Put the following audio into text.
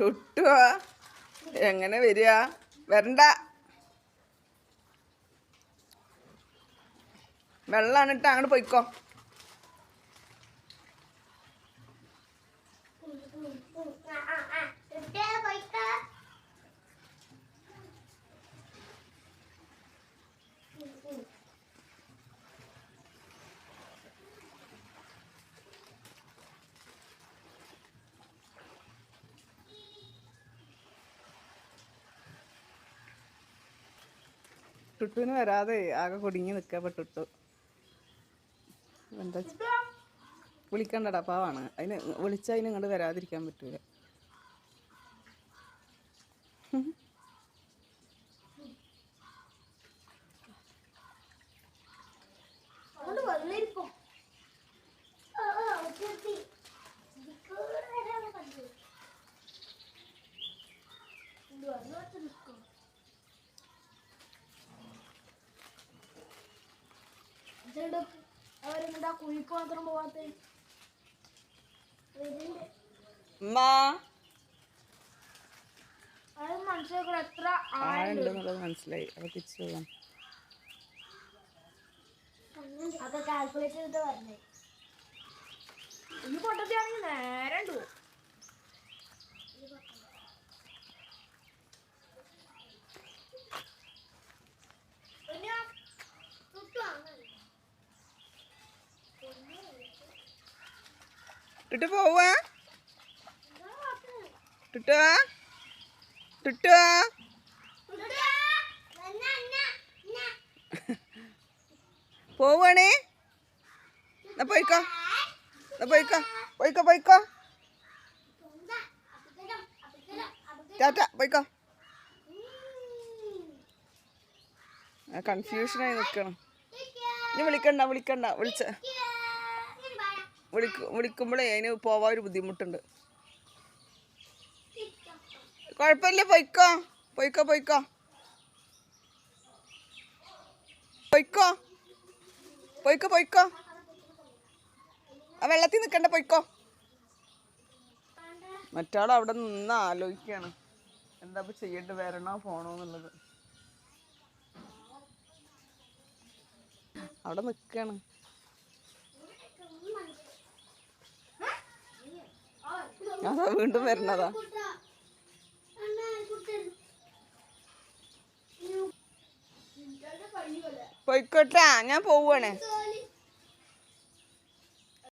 ടുട്ടുവാ എങ്ങനെ വരിക? വരണ്ട. വെള്ളമാണ് ഇട്ട് അങ്ങോട്ട് പോയിക്കോ. ടുട്ടുവിന് വരാതെ ആകെ കുടുങ്ങി നിൽക്കുക ടുട്ടു എന്താ വിളിക്കണ്ടടാ പാവാണ്. അതിന് വിളിച്ചാൽ അതിന് ഇങ്ങോട്ട് വരാതിരിക്കാൻ പറ്റൂല അങ്ങോട്ട് വന്നിരിക്കും അവരെന്താ കുഴിക്ക് മാത്രം പോവാത്ത? അത് ആളുണ്ടെന്നുള്ളത് മനസ്സിലായി. അപ്പൊ തിരിച്ചു പോകാം അതൊക്കെ കാൽക്കുലേറ്റ് ചെയ്തിട്ട് പറഞ്ഞേ. ഇനി പൊട്ടത്തിയാണെങ്കിൽ നേരെ പോകും. ടുട്ടു പോവാ. ടുട്ടുവാ ടുട്ടുവാ പോവാണേ? പോയിക്കോ. പോയിക്കോ. പോയിക്കോ പോയിക്കോ. ടാറ്റ പോയിക്കോ. കൺഫ്യൂഷനായി നിൽക്കണം ഇനി വിളിക്കണ്ട വിളിക്കണ്ട വിളിച്ച. വിളിക്കു വിളിക്കുമ്പോഴേ അതിന് പോവാൻ ഒരു ബുദ്ധിമുട്ടുണ്ട്. കുഴപ്പമില്ല പൊയ്ക്കോ. പൊയ്ക്കോ പൊയ്ക്കോ. പൊയ്ക്കോ. പൊയ്ക്കോ പൊയ്ക്കോ. ആ വെള്ളത്തിൽ നിൽക്കണ്ട പൊയ്ക്കോ. മറ്റാൾ അവിടെ നിന്ന് ആലോചിക്കുകയാണ് എന്താ ഇപ്പൊ ചെയ്യേണ്ടി വരണോ പോണോ എന്നുള്ളത്. അവിടെ നിൽക്കുകയാണ് അതാ വീണ്ടും വരുന്നതാ. പോയിക്കോട്ടാ ഞാൻ പോവാണ്.